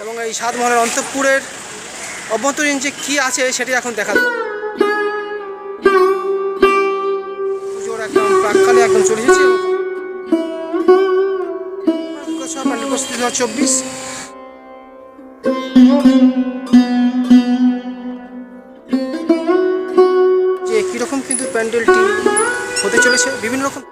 এবং এই সাতমহলের অন্তঃপুরের অভ্যন্তরীণ যে কী আছে সেটি এখন দেখা। পুজোর একদম প্রাককালে একদম চলে এসেছে চব্বিশ প্যান্ডেলটি হতে চলেছে বিভিন্ন রকম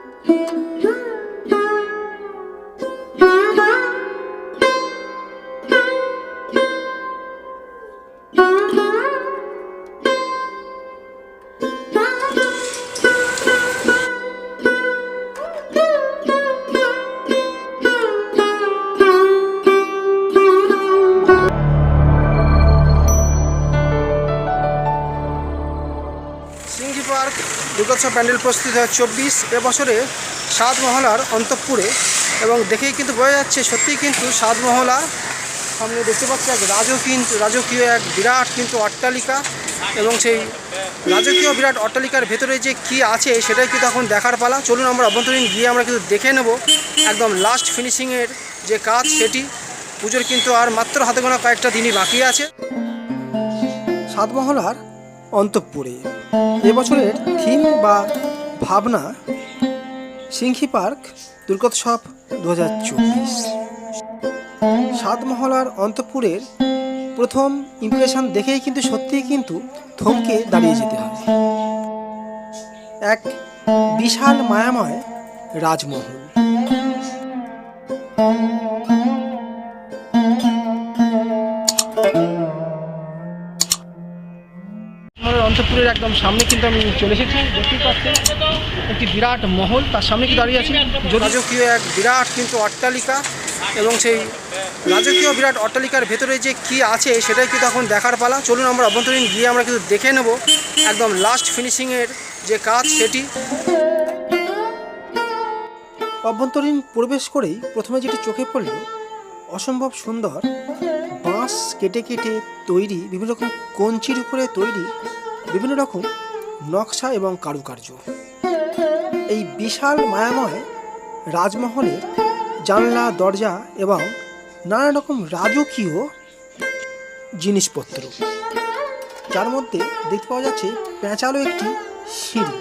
দুর্গোৎসব প্যান্ডেল প্রস্তুত হয় চব্বিশ এবছরে সাত মহলার অন্তঃপুরে। এবং দেখেই কিন্তু বোঝা যাচ্ছে সত্যিই কিন্তু সাত মহলা সামনে দেখতে পাচ্ছি এক রাজকীয় রাজকীয় এক বিরাট কিন্তু অট্টালিকা। এবং সেই রাজকীয় বিরাট অট্টালিকার ভেতরে যে কি আছে সেটাই কিন্তু এখন দেখার পালা। চলুন আমরা অভ্যন্তরীণ গিয়ে আমরা কিন্তু দেখে নেব। একদম লাস্ট ফিনিশিংয়ের যে কাজ সেটি। পুজোর কিন্তু আর মাত্র হাতে গোনা কয়েকটা দিনই বাকি আছে। সাতমহলার অন্তঃপুরে। এবছরের থিম বা ভাবনা সিংহি পার্ক, দুর্গোৎসব দু হাজার চব্বিশ। সাতমহলার অন্তঃপুরের প্রথম ইমপ্রেশন দেখেই কিন্তু সত্যিই কিন্তু থমকে দাঁড়িয়ে যেতে হবে এক বিশাল মায়াময় রাজমহল। আমাদের একদম সামনে কিন্তু আমি চলে এসেছি, দেখতেই পাচ্ছেন একটি বিরাট মহল, তার সামনে কি দাঁড়িয়ে আছি রাজকীয় এক বিরাট কিন্তু অট্টালিকা এবং সেই রাজকীয় বিরাট অট্টালিকার ভেতরে যে কি আছে সেটাই কিন্তু এখন দেখার পালা। চলুন আমরা অভ্যন্তরীণ গিয়ে আমরা কিন্তু দেখে নেব একদম লাস্ট ফিনিশিংয়ের যে কাজ সেটি। অভ্যন্তরীণ প্রবেশ করেই প্রথমে যেটি চোখে পড়ল, অসম্ভব সুন্দর বাঁশ কেটে কেটে তৈরি, বিভিন্ন রকম কঞ্চির উপরে তৈরি বিভিন্ন রকম নকশা এবং কারুকার্য। এই বিশাল মায়াময় রাজমহলের জানলা, দরজা এবং নানা রকম রাজকীয় জিনিসপত্র। যার মধ্যে দেখতে পাওয়া যাচ্ছে প্যাঁচালো একটি সিঁড়ি,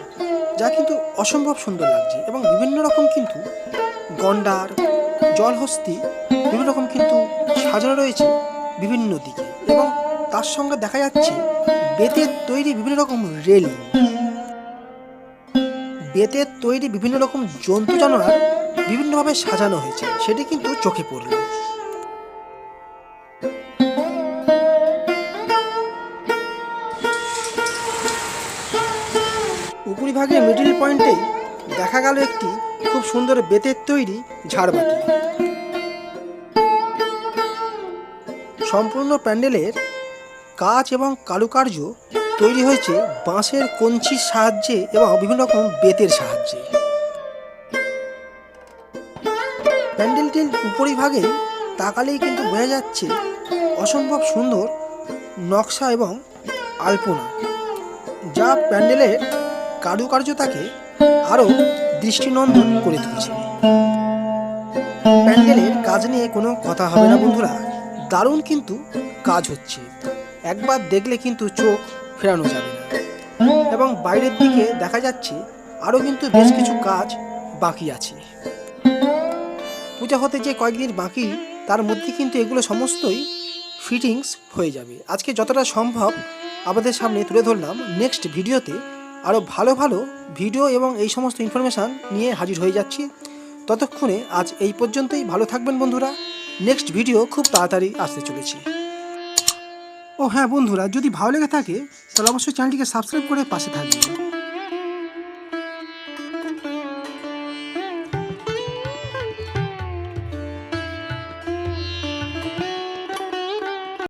যা কিন্তু অসম্ভব সুন্দর লাগছে এবং বিভিন্ন রকম কিন্তু গন্ডার, জলহস্তি, বিভিন্ন রকম কিন্তু সাজানো রয়েছে বিভিন্ন দিকে এবং তার সঙ্গে দেখা যাচ্ছে বেতের তৈরি বিভিন্ন রকম রেলিং, বেতের তৈরি বিভিন্ন রকম জন্তু জানোয়ার বিভিন্নভাবে সাজানো হয়েছে, সেটি কিন্তু চোখে পড়ল। উপরিভাগে মিডিল পয়েন্টে দেখা গেল একটি খুব সুন্দর বেতের তৈরি ঝাড়বাতি। সম্পূর্ণ প্যান্ডেলের কাজ এবং কারুকার্য তৈরি হয়েছে বাঁশের কঞ্চির সাহায্যে এবং বিভিন্ন রকম বেতের সাহায্যে। প্যান্ডেলটির উপরিভাগে তাকালেই কিন্তু বোঝা যাচ্ছে অসম্ভব সুন্দর নকশা এবং আলপনা, যা প্যান্ডেলের কারুকার্যতাকে আরও দৃষ্টিনন্দন করে তুলছে। প্যান্ডেলের কাজ নিয়ে কোনো কথা হবে না বন্ধুরা, দারুণ কিন্তু কাজ হচ্ছে। একবার দেখলে কিন্তু চোখ ফেরানো যাবে না। এবং বাইরের দিকে দেখা যাচ্ছে আরও কিন্তু বেশ কিছু কাজ বাকি আছে। পূজা হতে যে কয়েকদিন বাকি, তার মধ্যে কিন্তু এগুলো সমস্তই ফিটিংস হয়ে যাবে। আজকে যতটা সম্ভব আমাদের সামনে তুলে ধরলাম। নেক্সট ভিডিওতে আরও ভালো ভালো ভিডিও এবং এই সমস্ত ইনফরমেশান নিয়ে হাজির হয়ে যাচ্ছি। ততক্ষণে আজ এই পর্যন্তই। ভালো থাকবেন বন্ধুরা। নেক্সট ভিডিও খুব তাড়াতাড়ি আসতে চলেছি। ও হ্যাঁ বন্ধুরা যদি ভালো লেগে থাকে তাহলে অবশ্যই চ্যানেলটিকে সাবস্ক্রাইব করে পাশে থাকবেন।